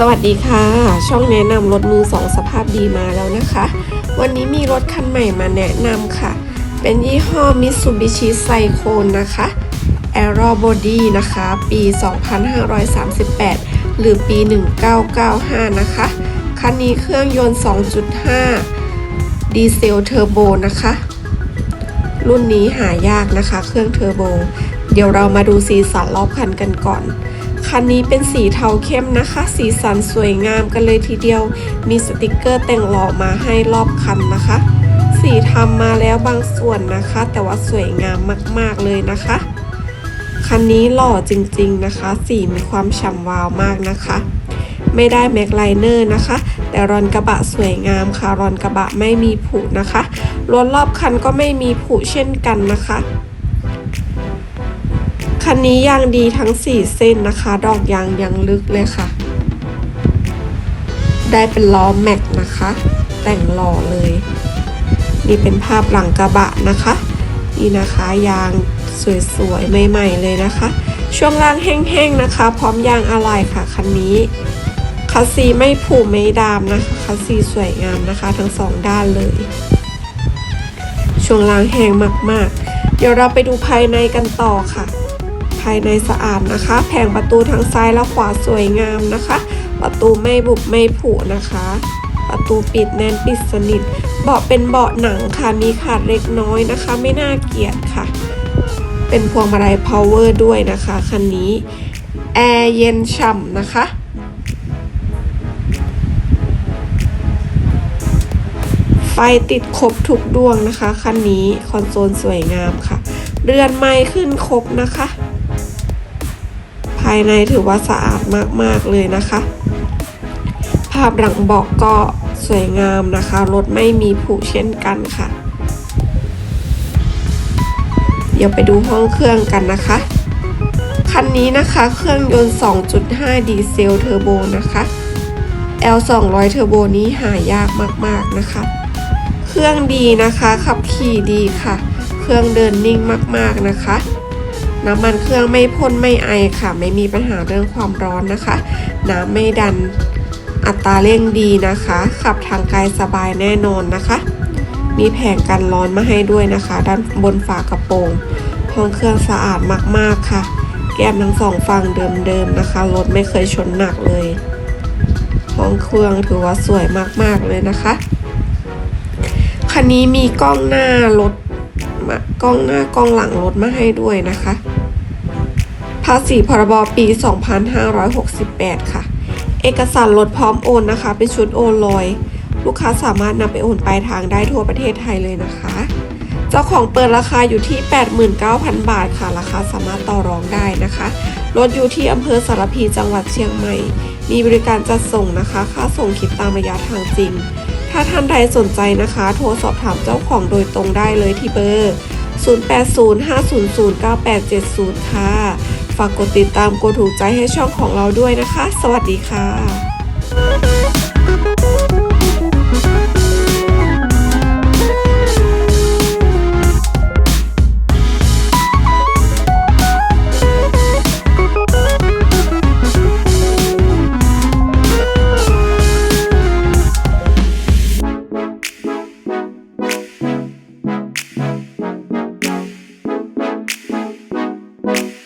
สวัสดีค่ะ ช่องแนะนำรถมือสองสภาพดีมาแล้วนะคะ วันนี้มีรถคันใหม่มาแนะนำค่ะ เป็นยี่ห้อ Mitsubishi Cyclone นะคะ Aero Body นะคะ ปี 2538 หรือปี 1995 นะคะ คันนี้เครื่องยนต์ 2.5 ดีเซลเทอร์โบนะคะ รุ่นนี้หายากนะคะ เครื่องเทอร์โบ เดี๋ยวเรามาดูสีสันรอบคันกันก่อน คันนี้เป็นสีเทาเข้มนะคะ สีสันสวยงามกันเลยทีเดียว มีสติกเกอร์แต่งหล่อมาให้รอบคันนะคะ สีทำมาแล้วบางส่วนนะคะ แต่ว่าสวยงามมากๆเลยนะคะ คันนี้หล่อจริงๆนะคะ สีมีความฉ่ำวาวมากนะคะ ไม่ได้แม็กไลเนอร์นะคะ แต่รอนกระบะสวยงามค่ะ รอนกระบะไม่มีผุนะคะรถรอบคันก็ไม่มีผุเช่นกันนะคะ คันนี้ยางดีทั้ง 4 เส้นนะคะ ดอกยางยังลึกเลยค่ะ ได้เป็นล้อแม็กนะคะ แต่งหล่อเลย นี่เป็นภาพหลังกระบะนะคะ นี่นะคะยางสวยๆ ใหม่ๆ เลยนะคะ ช่วงล่างแห้งๆนะคะ พร้อมยางอะไหล่ค่ะคันนี้คัสซีไม่ผุไม่ดามนะคะคัสซีสวยงามนะคะ ทั้งสองด้านเลย ช่วงล่างแห้งมากๆ เดี๋ยวเราไปดูภายในกันต่อค่ะ ภายในสะอาดนะคะ แผงประตูทั้งซ้ายและขวาสวยงามนะคะ ประตูไม่บุบไม่ผุนะคะ ประตูปิดแน่นปิดสนิท เบาะเป็นเบาะหนังค่ะมีขาดเล็กน้อยนะคะ ไม่น่าเกลียดค่ะ เป็นพวงมาลัย power ด้วยนะคะคันนี้แอร์เย็นฉ่ำนะคะไฟติดครบทุกดวงนะคะ คันนี้คอนโซลสวยงามค่ะ เรือนไม้ขึ้นครบนะคะายในถือว่าสะอาดมากๆเลยนะคะ ภาพหลังเบอกก็สวยงามนะคะ รถไม่มีผุเช่นกันค่ะ เดี๋ยวไปดูห้องเครื่องกันนะคะ คันนี้นะคะเครื่องยนต์ 2.5 ดีเซลเทอร์โบนะคะ L 200เทอร์โบนี้หายากมากๆนะคะ เครื่องดีนะคะ ขับขี่ดีค่ะ เครื่องเดินนิ่งมากๆนะคะ น้ำมันเครื่องไม่พ่นไม่ไอค่ะ ไม่มีปัญหาเรื่องความร้อนนะคะ น้ำไม่ดันอัตราเร่งดีนะคะ ขับทางไกลสบายแน่นอนนะคะ มีแผงกันร้อนมาให้ด้วยนะคะ ด้านบนฝากระโปรงห้องเครื่องสะอาดมากๆค่ะ แก้มทั้งสองฝั่งเดิมๆนะคะรถไม่เคยชนหนักเลยห้องเครื่องถือว่าสวยมากๆเลยนะคะคันนี้มีกล้องหน้ารถ มากล้องหน้ากล้องหลังรถมาให้ด้วยนะคะ ภาษีพรบปี 2568 ค่ะ เอกสารรถพร้อมโอนนะคะ เป็นชุดโอนลอย ลูกค้าสามารถนำไปโอนปลายทางได้ทั่วประเทศไทยเลยนะคะ เจ้าของเปิดราคาอยู่ที่ 89,000 บาทค่ะ ราคาสามารถต่อรองได้นะคะ รถอยู่ที่อำเภอสารพีจังหวัดเชียงใหม่ มีบริการจัดส่งนะคะ ค่าส่งคิดตามระยะทางจริง ถ้าท่านใดสนใจนะคะ โทรสอบถามเจ้าของโดยตรงได้เลยที่เบอร์ 0805009870 ค่ะ ฝากกดติดตามกดถูกใจให้ช่องของเราด้วยนะคะ สวัสดีค่ะ